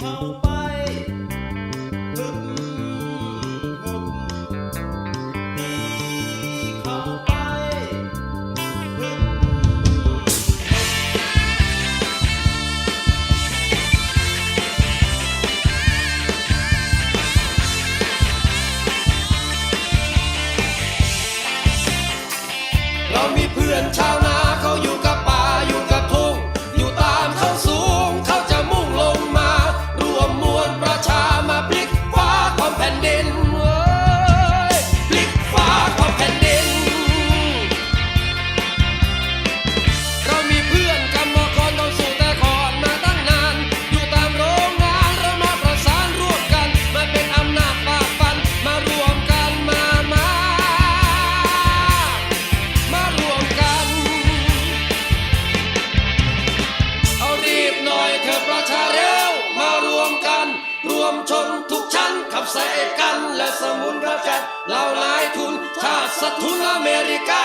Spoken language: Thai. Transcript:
เขาไปดีเขาไปเรามีเพื่อนชาวนา ชนทุกชั้นขับเสกันและสมุนกระจัดเหล่านายทุนชาติสัตว์ทุนอเมริกา